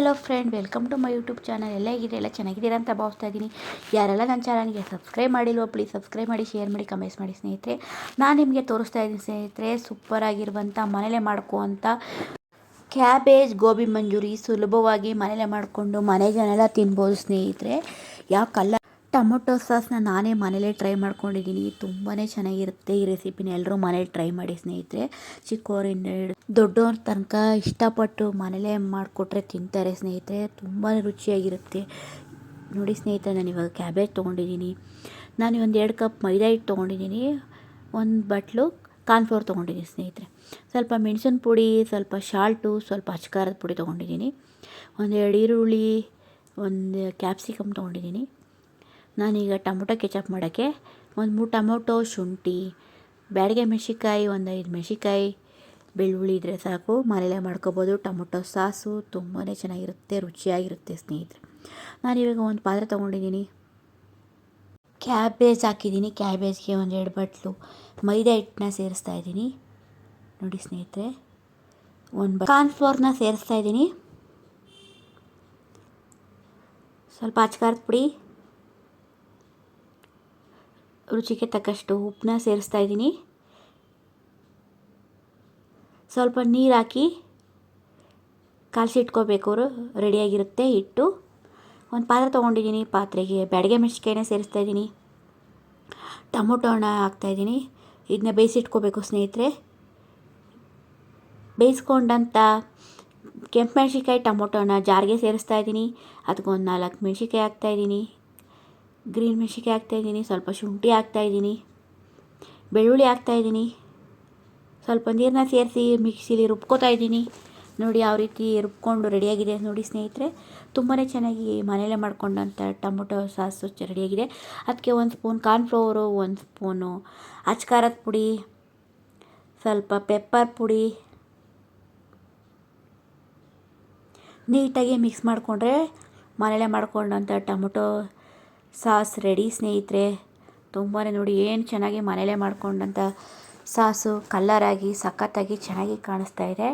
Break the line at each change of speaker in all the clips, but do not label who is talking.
Hello friend welcome to my YouTube channel ಎಲ್ಲ ಹೇಗಿದೆ ಎಲ್ಲ ಚೆನ್ನಾಗಿದ್ದೀರಾ ಅಂತ ಭಾವಿಸ್ತಾ ಇದ್ದೀನಿ. ಯಾರೆಲ್ಲ ನನ್ನ ಚಾನಲ್ಗೆ ಸಬ್ಸ್ಕ್ರೈಬ್ ಮಾಡಿಲ್ವೋ ಪ್ಲೀಸ್ ಸಬ್ಸ್ಕ್ರೈಬ್ ಮಾಡಿ ಶೇರ್ ಮಾಡಿ ಕಮೆಂಟ್ಸ್ ಮಾಡಿ ಸ್ನೇಹಿತರೆ. ನಾನು ನಿಮಗೆ ತೋರಿಸ್ತಾ ಇದ್ದೀನಿ ಸ್ನೇಹಿತರೆ ಸೂಪರ್ ಆಗಿರುವಂಥ ಮನೇಲೆ ಮಾಡ್ಕೋವಂಥ ಕ್ಯಾಬೇಜ್ ಗೋಬಿ ಮಂಜೂರಿ ಸುಲಭವಾಗಿ ಮನೇಲೆ ಮಾಡಿಕೊಂಡು ಮನೆ ಜನ ಎಲ್ಲ ತಿನ್ಬೋದು ಸ್ನೇಹಿತರೆ. ಯಾವ ಕಲ್ಲ ಟೊಮೊಟೊ ಸಾಸ್ನ ನಾನೇ ಮನೇಲೇ ಟ್ರೈ ಮಾಡ್ಕೊಂಡಿದ್ದೀನಿ. ತುಂಬಾ ಚೆನ್ನಾಗಿರುತ್ತೆ ಈ ರೆಸಿಪಿನ. ಎಲ್ಲರೂ ಮನೇಲಿ ಟ್ರೈ ಮಾಡಿ ಸ್ನೇಹಿತರೆ. ಚಿಕ್ಕವರಿಂದ ದೊಡ್ಡವ್ರ ತನಕ ಇಷ್ಟಪಟ್ಟು ಮನೇಲೇ ಮಾಡಿಕೊಟ್ರೆ ತಿಂತಾರೆ ಸ್ನೇಹಿತರೆ. ತುಂಬಾ ರುಚಿಯಾಗಿರುತ್ತೆ. ನೋಡಿ ಸ್ನೇಹಿತರೆ, ನಾನು ಇವಾಗ ಕ್ಯಾಬೇಜ್ ತೊಗೊಂಡಿದ್ದೀನಿ. ನಾನು ಒಂದು ಎರಡು ಕಪ್ ಮೈದಾ ಹಿಟ್ಟು ತೊಗೊಂಡಿದ್ದೀನಿ. ಒಂದು ಬಟ್ಲು ಕಾರ್ನ್ಫ್ಲೋರ್ ತೊಗೊಂಡಿದ್ದೀನಿ ಸ್ನೇಹಿತರೆ. ಸ್ವಲ್ಪ ಮೆಣಸಿನ ಪುಡಿ, ಸ್ವಲ್ಪ ಶಾಲ್ಟು, ಸ್ವಲ್ಪ ಅಚ್ಕಾರದ ಪುಡಿ ತೊಗೊಂಡಿದ್ದೀನಿ. ಒಂದು ಎರಡು ಈರುಳ್ಳಿ, ಒಂದು ಕ್ಯಾಪ್ಸಿಕಮ್ ತೊಗೊಂಡಿದ್ದೀನಿ. ನಾನೀಗ ಟೊಮೊಟೊ ಕೆಚಪ್ ಮಾಡೋಕ್ಕೆ ಒಂದು ಮೂರು ಟೊಮೊಟೊ, ಶುಂಠಿ, ಬ್ಯಾಡಿಗೆ ಮೆಣಸಿಕಾಯಿ ಒಂದು ಐದು ಮೆಣಸಿಕಾಯಿ ಬೆಳ್ಳುಳ್ಳಿ ಇದ್ದರೆ ಸಾಕು. ಮನೇಲೇ ಮಾಡ್ಕೋಬೋದು. ಟೊಮೊಟೊ ಸಾಸು ತುಂಬಾ ಚೆನ್ನಾಗಿರುತ್ತೆ, ರುಚಿಯಾಗಿರುತ್ತೆ ಸ್ನೇಹಿತರೆ. ನಾನಿವಾಗ ಒಂದು ಪಾತ್ರೆ ತೊಗೊಂಡಿದ್ದೀನಿ. ಕ್ಯಾಬೇಜ್ ಹಾಕಿದ್ದೀನಿ. ಕ್ಯಾಬೇಜ್ಗೆ ಒಂದು ಎರಡು ಬಟ್ಲು ಮೈದಾ ಹಿಟ್ಟನ್ನ ಸೇರಿಸ್ತಾ ಇದ್ದೀನಿ. ನೋಡಿ ಸ್ನೇಹಿತರೆ, ಒಂದು ಬ ಕಾರ್ನ್ಫ್ಲೋರ್ನ ಸೇರಿಸ್ತಾ ಇದ್ದೀನಿ. ಸ್ವಲ್ಪ ಅಚ್ಕಾರದ ಪುಡಿ ರುಚಿಗೆ ತಕ್ಕಷ್ಟು ಉಪ್ಪನ್ನ ಸೇರಿಸ್ತಾ ಇದ್ದೀನಿ. ಸ್ವಲ್ಪ ನೀರು ಹಾಕಿ ಅವರು ರೆಡಿಯಾಗಿರುತ್ತೆ ಹಿಟ್ಟು. ಒಂದು ಪಾತ್ರೆ ತೊಗೊಂಡಿದ್ದೀನಿ. ಪಾತ್ರೆಗೆ ಬ್ಯಾಡಿಗೆ ಮೆಣಸಿಕಾಯಿನ ಸೇರಿಸ್ತಾ ಇದ್ದೀನಿ. ಟೊಮೊಟೊ ಹಣ ಹಾಕ್ತಾಯಿದ್ದೀನಿ ಇದನ್ನ ಬೇಯಿಸಿಟ್ಕೋಬೇಕು ಸ್ನೇಹಿತರೆ. ಬೇಯಿಸ್ಕೊಂಡಂಥ ಕೆಂಪು ಮೆಣಸಿಕಾಯಿ ಟೊಮೊಟೊನ ಜಾರಿಗೆ ಸೇರಿಸ್ತಾ ಇದ್ದೀನಿ. ಅದಕ್ಕೊಂದು ನಾಲ್ಕು ಮೆಣಸಿಕಾಯಿ ಹಾಕ್ತಾಯಿದ್ದೀನಿ ಗ್ರೀನ್ ಮೆಣಸಿಕಾಯಿ ಹಾಕ್ತಾಯಿದ್ದೀನಿ ಸ್ವಲ್ಪ ಶುಂಠಿ ಹಾಕ್ತಾಯಿದ್ದೀನಿ ಬೆಳ್ಳುಳ್ಳಿ ಹಾಕ್ತಾಯಿದ್ದೀನಿ ಸ್ವಲ್ಪ ನೀರನ್ನ ಸೇರಿಸಿ ಮಿಕ್ಸಿಲಿ ರುಬ್ಕೋತಾ ಇದ್ದೀನಿ. ನೋಡಿ ಯಾವ ರೀತಿ ರುಬ್ಕೊಂಡು ರೆಡಿಯಾಗಿದೆ ನೋಡಿ ಸ್ನೇಹಿತರೆ. ತುಂಬಾ ಚೆನ್ನಾಗಿ ಮನೆಯಲ್ಲೇ ಮಾಡ್ಕೊಂಡಂಥ ಟೊಮೊಟೊ ಸಾಸು ರೆಡಿಯಾಗಿದೆ. ಅದಕ್ಕೆ ಒಂದು ಸ್ಪೂನ್ ಕಾರ್ನ್ಫ್ಲೋರು ಒಂದು ಸ್ಪೂನು ಅಚ್ಕಾರದ ಪುಡಿ, ಸ್ವಲ್ಪ ಪೆಪ್ಪರ್ ಪುಡಿ. ನೀಟಾಗಿ ಮಿಕ್ಸ್ ಮಾಡಿಕೊಂಡ್ರೆ ಮನೆಯಲ್ಲೇ ಮಾಡ್ಕೊಂಡಂಥ ಟೊಮೊಟೊ ಸಾಸ್ ರೆಡಿ ಸ್ನೇಹಿತರೆ. ತುಂಬಾ ನೋಡಿ ಏನು ಚೆನ್ನಾಗಿ ಮನೇಲೇ ಮಾಡ್ಕೊಂಡಂಥ ಸಾಸು ಕಲ್ಲರಾಗಿ, ಸಖತ್ತಾಗಿ ಚೆನ್ನಾಗಿ ಕಾಣಿಸ್ತಾ ಇದೆ.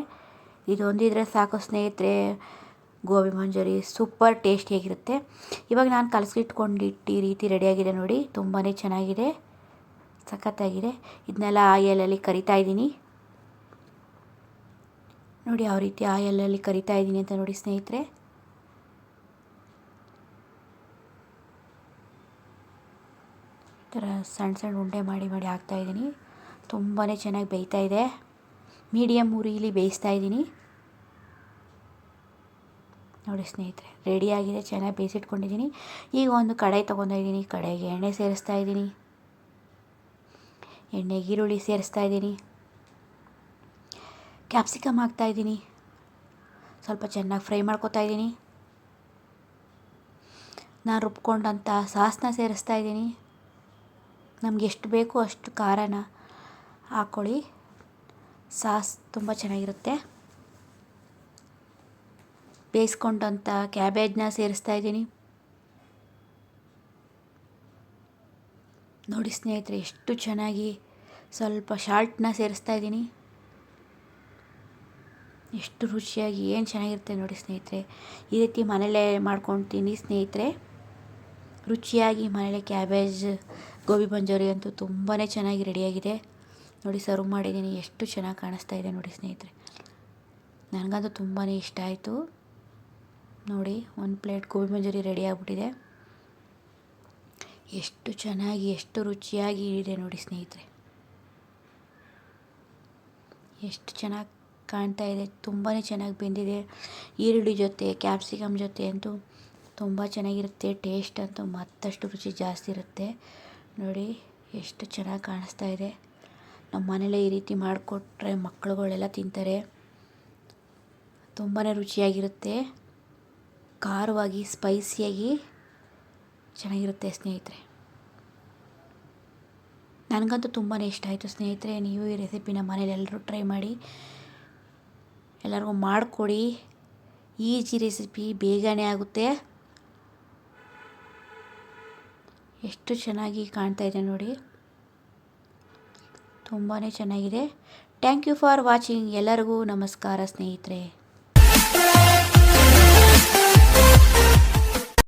ಇದೊಂದಿದ್ರೆ ಸಾಕು ಸ್ನೇಹಿತರೆ. ಗೋಬಿ ಮಂಚೂರಿ ಸೂಪರ್ ಟೇಸ್ಟಿಯಾಗಿರುತ್ತೆ ಇವಾಗ ನಾನು ಕಲಸಿಟ್ಕೊಂಡಿಟ್ಟು ಈ ರೀತಿ ರೆಡಿಯಾಗಿದೆ ನೋಡಿ. ತುಂಬಾ ಚೆನ್ನಾಗಿದೆ. ಸಖತ್ತಾಗಿದೆ. ಇದನ್ನೆಲ್ಲ ಆಯಲಲ್ಲಿ ಕರಿತಾ ಇದ್ದೀನಿ. ನೋಡಿ ಯಾವ ರೀತಿ ಆಯಲಲ್ಲಿ ಕರಿತಾ ಇದ್ದೀನಿ ಅಂತ ನೋಡಿ ಸ್ನೇಹಿತರೆ. ಥರ ಸಣ್ಣ ಸಣ್ಣ ಉಂಡೆ ಮಾಡಿ ಮಾಡಿ ಹಾಕ್ತಾಯಿದ್ದೀನಿ ತುಂಬಾ ಚೆನ್ನಾಗಿ ಬೇಯ್ತಾ ಇದೆ. ಮೀಡಿಯಮ್ ಉರಿಲಿ ಬೇಯಿಸ್ತಾ ಇದ್ದೀನಿ. ನೋಡಿ ಸ್ನೇಹಿತರೆ ರೆಡಿಯಾಗಿದೆ ಚೆನ್ನಾಗಿ ಬೇಯಿಸಿಟ್ಕೊಂಡಿದ್ದೀನಿ. ಈಗ ಒಂದು ಕಡಾಯಿ ತೊಗೊಂಡಿದ್ದೀನಿ ಕಡೆಗೆ ಎಣ್ಣೆ ಸೇರಿಸ್ತಾ ಇದ್ದೀನಿ. ಎಣ್ಣೆ ಈರುಳ್ಳಿ ಸೇರಿಸ್ತಾ ಇದ್ದೀನಿ. ಕ್ಯಾಪ್ಸಿಕಮ್ ಹಾಕ್ತಾಯಿದ್ದೀನಿ ಸ್ವಲ್ಪ ಚೆನ್ನಾಗಿ ಫ್ರೈ ಮಾಡ್ಕೊತಾ ಇದ್ದೀನಿ. ನಾನು ರುಬ್ಕೊಂಡಂಥ ಸಾಸನ್ನ ಸೇರಿಸ್ತಾ ಇದ್ದೀನಿ. ನಮ್ಗೆ ಎಷ್ಟು ಬೇಕೋ ಅಷ್ಟು ಖಾರನ ಹಾಕ್ಕೊಳ್ಳಿ ಸಾಸ್ ತುಂಬ ಚೆನ್ನಾಗಿರುತ್ತೆ. ಬೇಯಿಸ್ಕೊಂಡಂಥ ಕ್ಯಾಬೇಜ್ನ ಸೇರಿಸ್ತಾ ಇದ್ದೀನಿ. ನೋಡಿ ಸ್ನೇಹಿತರೆ, ಎಷ್ಟು ಚೆನ್ನಾಗಿ ಸ್ವಲ್ಪ ಶಾಲ್ಟ್ನ ಸೇರಿಸ್ತಾ ಇದ್ದೀನಿ. ಎಷ್ಟು ರುಚಿಯಾಗಿ, ಏನು ಚೆನ್ನಾಗಿರುತ್ತೆ ನೋಡಿ ಸ್ನೇಹಿತರೆ. ಈ ರೀತಿ ಮನೇಲೇ ಮಾಡ್ಕೊಂಡು ಸ್ನೇಹಿತರೆ. ರುಚಿಯಾಗಿ ಮನೇಲೆ ಕ್ಯಾಬೇಜ್ ಗೋಬಿ ಮಂಜೂರಿ ಅಂತೂ ತುಂಬಾ ಚೆನ್ನಾಗಿ ರೆಡಿಯಾಗಿದೆ. ನೋಡಿ, ಸರ್ವ್ ಮಾಡಿದ್ದೀನಿ. ಎಷ್ಟು ಚೆನ್ನಾಗಿ ಕಾಣಿಸ್ತಾ ಇದೆ ನೋಡಿ ಸ್ನೇಹಿತರೆ. ನನಗಂತೂ ತುಂಬಾ ಇಷ್ಟ ಆಯಿತು. ನೋಡಿ, ಒಂದು ಪ್ಲೇಟ್ ಗೋಬಿ ಮಂಜೂರಿ ರೆಡಿ ಆಗಿಬಿಟ್ಟಿದೆ. ಎಷ್ಟು ಚೆನ್ನಾಗಿ, ಎಷ್ಟು ರುಚಿಯಾಗಿ ಇದೆ ನೋಡಿ ಸ್ನೇಹಿತರೆ. ಎಷ್ಟು ಚೆನ್ನಾಗಿ ಕಾಣ್ತಾ ಇದೆ. ತುಂಬಾ ಚೆನ್ನಾಗಿ ಬೆಂದಿದೆ. ಈರುಳ್ಳಿ ಜೊತೆ, ಕ್ಯಾಪ್ಸಿಕಮ್ ಜೊತೆ ಅಂತೂ ತುಂಬ ಚೆನ್ನಾಗಿರುತ್ತೆ. ಟೇಸ್ಟ್ ಅಂತೂ ಮತ್ತಷ್ಟು ರುಚಿ ಜಾಸ್ತಿ ಇರುತ್ತೆ. ನೋಡಿ, ಎಷ್ಟು ಚೆನ್ನಾಗಿ ಕಾಣಿಸ್ತಾ ಇದೆ. ನಮ್ಮ ಮನೇಲೇ ಈ ರೀತಿ ಮಾಡಿಕೊಟ್ರೆ ಮಕ್ಕಳುಗಳೆಲ್ಲ ತಿಂತಾರೆ. ತುಂಬಾ ರುಚಿಯಾಗಿರುತ್ತೆ. ಖಾರವಾಗಿ, ಸ್ಪೈಸಿಯಾಗಿ ಚೆನ್ನಾಗಿರುತ್ತೆ ಸ್ನೇಹಿತರೆ. ನನಗಂತೂ ತುಂಬಾ ಇಷ್ಟ ಆಯಿತು ಸ್ನೇಹಿತರೆ. ನೀವು ಈ ರೆಸಿಪಿನ ಮನೇಲಿ ಎಲ್ಲರೂ ಟ್ರೈ ಮಾಡಿ. ಎಲ್ಲರಿಗೂ ಮಾಡಿಕೊಡಿ. ಈಜಿ ರೆಸಿಪಿ ಬೇಗನೆ ಆಗುತ್ತೆ. ಎಷ್ಟು ಚೆನ್ನಾಗಿ ಕಾಣ್ತಾ ಇದೆ ನೋಡಿ. ತುಂಬಾ ಚೆನ್ನಾಗಿದೆ. ಥ್ಯಾಂಕ್ ಯು ಫಾರ್ ವಾಚಿಂಗ್ ಎಲ್ಲರಿಗೂ ನಮಸ್ಕಾರ ಸ್ನೇಹಿತರೆ.